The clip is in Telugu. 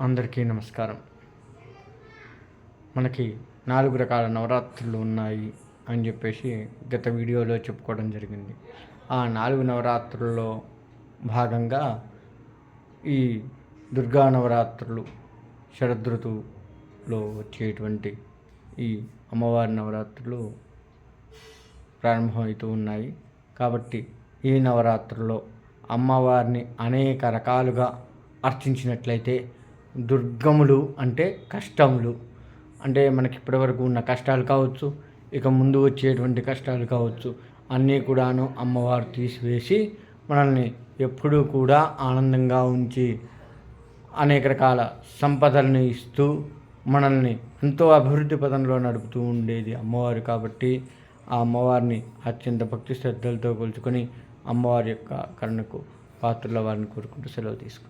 అందరికీ నమస్కారం. మనకి నాలుగు రకాల నవరాత్రులు ఉన్నాయి అని చెప్పేసి గత వీడియోలో చెప్పుకోవడం జరిగింది. ఆ నాలుగు నవరాత్రుల్లో భాగంగా ఈ దుర్గా నవరాత్రులు శరదృతువులో వచ్చేటువంటి ఈ అమ్మవారి నవరాత్రులు ప్రారంభమవుతూ ఉన్నాయి. కాబట్టి ఈ నవరాత్రుల్లో అమ్మవారిని అనేక రకాలుగా అర్చించినట్లయితే దుర్గములు అంటే కష్టములు. అంటే మనకి ఇప్పటివరకు ఉన్న కష్టాలు కావచ్చు ఇక ముందు వచ్చేటువంటి కష్టాలు కావచ్చు అన్నీ కూడాను అమ్మవారు తీసివేసి మనల్ని ఎప్పుడూ కూడా ఆనందంగా ఉంచి అనేక రకాల సంపదలను ఇస్తూ మనల్ని ఎంతో అభివృద్ధి పదంలో నడుపుతూ ఉండేది అమ్మవారు కాబట్టి ఆ అమ్మవారిని అత్యంత భక్తి శ్రద్ధలతో కొలుచుకొని అమ్మవారి యొక్క కరుణకు పాత్రల వారిని కోరుకుంటూ సెలవు తీసుకుంటాం